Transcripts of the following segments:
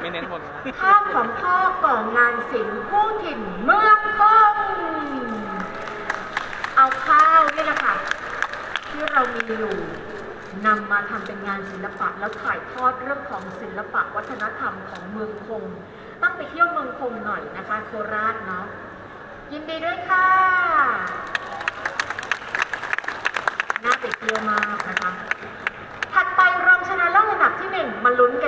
ไม่เน้นบนภาพของพ่อก่องานศิลป์ผู้ถิ่นเมืองคงเอาข้าวนี่แหละค่ะ ที่เรามีอยู่นำมาทำเป็นงานศิลปะแล้วถ่ายทอดเรื่องของศิลปะวัฒนธรรมของเมืองคง ต้องไปเที่ยวเมืองคงหน่อยนะคะ โคราชเนาะยินดีด้วยค่ะ น่าไปเที่ยวมากนะคะ ถัดไปรองชนะเลิศระดับที่หนึ่งมาลุ้นกัน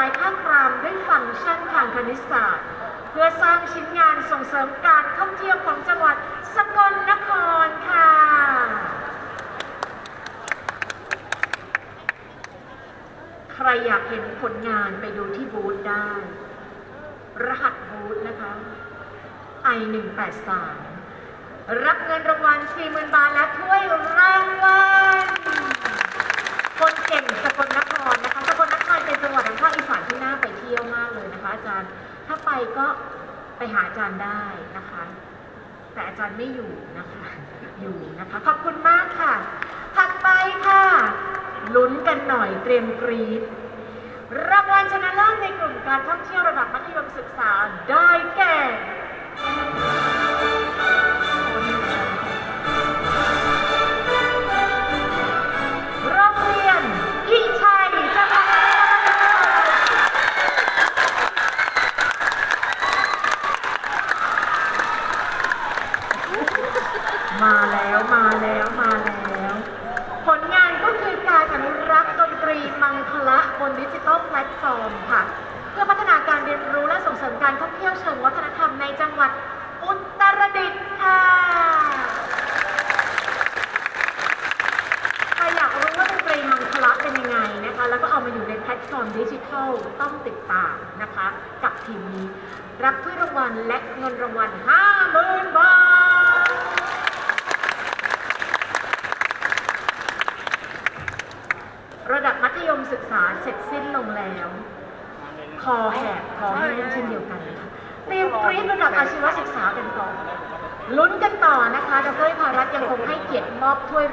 ายผ้าครามด้วยฟังก์ชันทางคณิตศาสตร์ เพื่อสร้างชิ้นงานส่งเสริมการท่องเที่ยวของจังหวัดสกลนครค่ะ ใครอยากเห็นผลงานไปดูที่บูธได้ รหัสบูธนะคะ I183 รับเงินรางวัล40,000 บาทและถ้วยรางวัล คนเก่งสกลนครนะคะ สกลนครเป็นจังหวัดทางภาคอีสานที่น่าไปเที่ยวมากเลยนะคะอาจารย์ ถ้าไปก็ไปหาอาจารย์ได้นะคะ แต่อาจารย์ไม่อยู่นะคะ อยู่นะคะ ขอบคุณมากค่ะ ถัดไปค่ะ ลุ้นกันหน่อยเตรียมกรีดรางวัลชนะเลิศในกลุ่มการท่องเที่ยวระดับมัธยมศึกษาได้แก่ มาแล้วมาแล้วมาแล้ว ผลงานก็คือการอนุรักษ์ดนตรีมังคละบนดิจิทัลแพลตฟอร์มค่ะ เพื่อพัฒนาการเรียนรู้และส่งเสริมการท่องเที่ยวเชิงวัฒนธรรมในจังหวัดอุตรดิตถ์ค่ะใครอยากรู้ว่าดนตรีมังคละเป็นยังไงนะคะ แล้วก็เอามาอยู่ในแพลตฟอร์มดิจิทัลต้องติดตามนะคะ กับทีมนี้ รับถ้วยรางวัลและเงินรางวัล5 บาท ระดับมัธยมศึกษาเสร็จสิ้นลงแล้ว คอแหบคอแห้งเช่นเดียวกันนะคะเตรียมกรีดระดับอาชีวศึกษากันต่อลุ้นกันต่อนะคะดรภารัตยังคงให้เกียรติมอบถ้วย